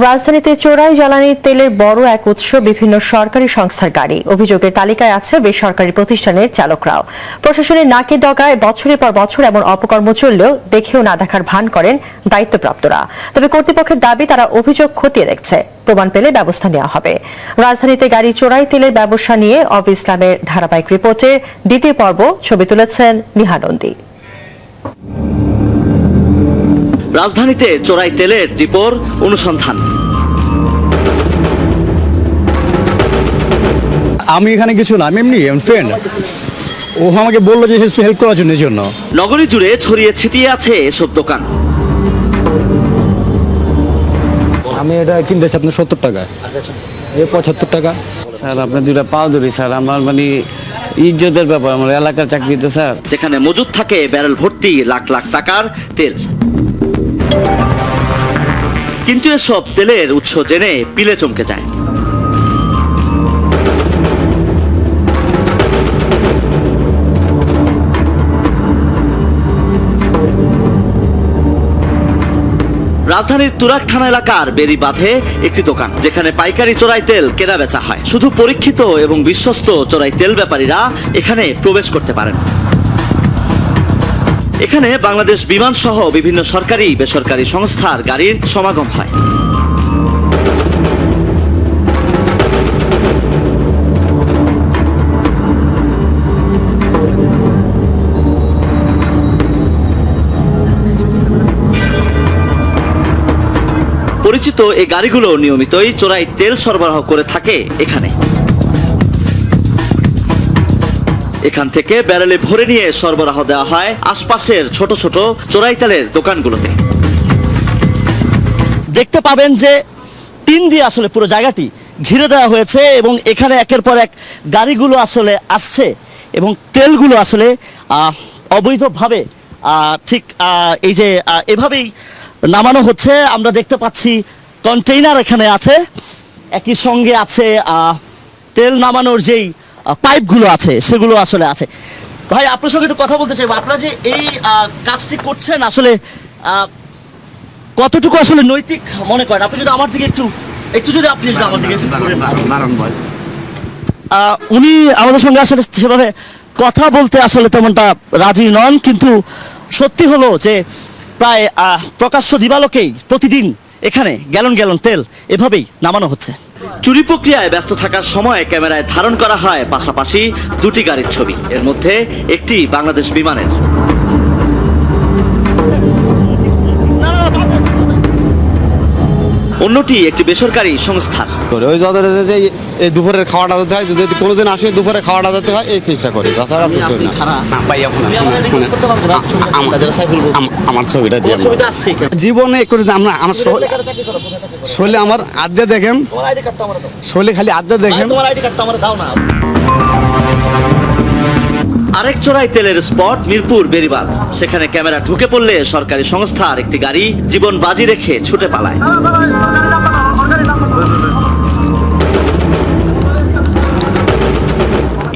রাজধানীতে চোরাই জ্বালানি তেলের বড় এক উৎস বিভিন্ন সরকারি সংস্থার গাড়ি। অভিযোগের তালিকায় আছে বেসরকারি প্রতিষ্ঠানের চালকরাও। প্রশাসনের নাকে ডগায় বছরের পর বছর এমন অপকর্ম চললেও দেখেও না দেখার ভান করেন দায়িত্বপ্রাপ্তরা। তবে কর্তৃপক্ষের দাবি, তারা অভিযোগ খতিয়ে দেখছে। প্রমাণ পেলে ব্যবস্থা নেওয়া হবে। রাজধানীতে গাড়ি চোরাই তেলের ব্যবসা নিয়ে অব ইসলামের ধারাবাহিক রিপোর্টের দ্বিতীয় পর্ব ছবি তুলেছেন নিহানন্দী। রাজধানীতে চোরাই তেলের ডিপোর অনুসন্ধান। আমি এখানে কিছু না আমি এমনি ফ্রেন্ড ও আমাকে বলল যে হেল্প করার জন্য এই জন্য। নগরী জুড়ে ছড়িয়ে ছিটিয়ে আছে এসব দোকান। আমি এটা কিনতেছি আপনার সত্তর টাকা এ পঁচাত্তর টাকা। স্যার আপনার দুটা পাও ধরি স্যার। আমার মানে ইজ্জতের ব্যাপার আমার এলাকার চাকরিতে স্যার। যেখানে মজুদ থাকে ব্যারেল ভর্তি লাখ লাখ টাকার তেল। কিন্তু এসব তেলের উৎস জেনে পিলে চমকে যায়। রাজধানীর তুরাক থানা এলাকার বেরি বাঁধে একটি দোকান, যেখানে পাইকারি চোরাই তেল কেনা বেচা হয়। শুধু পরীক্ষিত এবং বিশ্বস্ত চোরাই তেল ব্যাপারীরা এখানে প্রবেশ করতে পারেন। এখানে বাংলাদেশ বিমান সহ বিভিন্ন সরকারি, বেসরকারি সংস্থার গাড়ির সমাগম হয়। পরিচিত এই গাড়িগুলো নিয়মিতই চোরাই তেল সরবরাহ করে থাকে এখানে। এখান থেকে ব্যারেলে ভরে নিয়ে সরবরাহ দেওয়া হয় আশপাশের ছোট ছোট চোরাইতালের দোকানগুলোতে। দেখতে পাবেন যে তিন দিয়ে আসলে পুরো জায়গাটি ঘিরে দেওয়া হয়েছে এবং এখানে একের পর এক গাড়িগুলো আসলে আসছে এবং তেলগুলো আসলে অবৈধভাবে ঠিক এই যে এভাবেই নামানো হচ্ছে। আমরা দেখতে পাচ্ছি কন্টেইনার এখানে আছে। একই সঙ্গে আছে তেল নামানোর যেই পাইপগুলো আছে সেগুলো আসলে আছে। ভাই আপনার সঙ্গে একটু কথা বলতে চাইব আপনারা যে এই কাজটি করছেন আসলে কতটুকু আসলে নৈতিক মনে করেন? আপনি যদি আমার দিকে একটু একটু যদি আপনি যদি আমার দিকে আহ, উনি আমাদের সঙ্গে আসলে সেভাবে কথা বলতে আসলে তেমনটা রাজি নন কিন্তু সত্যি হলো যে প্রায় আহ, প্রকাশ্য দিবালোকেই প্রতিদিন এখানে গ্যালন গ্যালন তেল এভাবেই নামানো হচ্ছে। চুরি প্রক্রিয়ায় ব্যস্ত থাকার সময় ক্যামেরায় ধারণ করা হয়, পাশাপাশি দুটি গাড়ির ছবি। এর মধ্যে একটি বাংলাদেশ বিমানের। অন্যটি একটি বেসরকারি সংস্থা। ওই যাদের যে এই দুপুরের খাওয়াটা দিতে হয় যদি কোনোদিন আসে দুপুরে খাওয়াটা দিতে হয় এই চেষ্টা করি। তাছাড়া কিছু না। আমার- আমার ছবিটা দিয়ে আমরা- ছবিটা আসছে জীবনে করে আমরা আমার শরীরে আমার আদ্যা দেখেন। শরীরে খালি আদ্যে দেখেন। তোমার আইডি কার্ডটা আমার দাও না। আরেক চোরাই তেলের স্পট মিরপুর বেরিবাদ। সেখানে ক্যামেরা ঢুকে পড়লে সরকারি সংস্থার একটি গাড়ি জীবন বাজি রেখে ছুটে পালায়।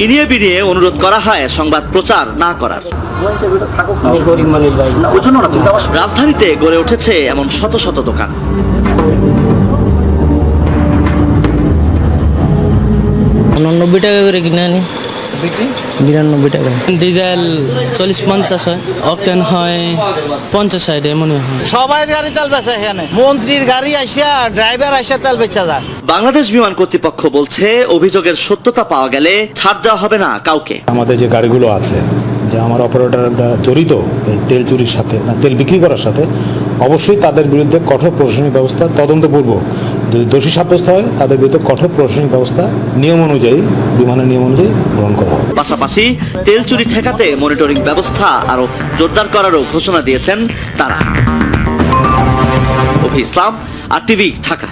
ইনিয়ে বিনিয়ে অনুরোধ করা হয় সংবাদ প্রচার না করার। রাজধানীতে গড়ে উঠেছে এমন শত শত দোকান। উননব্বই টাকা করে কিনে আনি। বিরানব্বই টাকা। ডিজেল চল্লিশ পঞ্চাশ হয় অকটেন হয় পঞ্চাশ ষাট এমনই হয়। সবাই গাড়ি তেল বেচে এখানে। মন্ত্রীর গাড়ি আসিয়া ড্রাইভার আসিয়া তেল বেচা যায়। বাংলাদেশ বিমান কর্তৃপক্ষ বলছে অভিযোগের সত্যতা পাওয়া গেলে ছাড় দেওয়া হবে না কাউকে। আমাদের যে গাড়িগুলো আছে যে আমার অপারেটররা জড়িত এই তেল চুরির সাথে না তেল বিক্রি করার সাথে অবশ্যই তাদের বিরুদ্ধে কঠোর প্রশাসনিক ব্যবস্থা তদন্ত তদন্তপূর্বক যদি দোষী সাব্যস্ত হয়, তাদের বিরুদ্ধে কঠোর প্রশাসনিক ব্যবস্থা, নিয়ম অনুযায়ী, বিমানের নিয়ম অনুযায়ী গ্রহণ করা হবে। পাশাপাশি তেল চুরি ঠেকাতে মনিটরিং ব্যবস্থা আরও জোরদার করারও ঘোষণা দিয়েছেন তারা। Islam R TV Dhaka.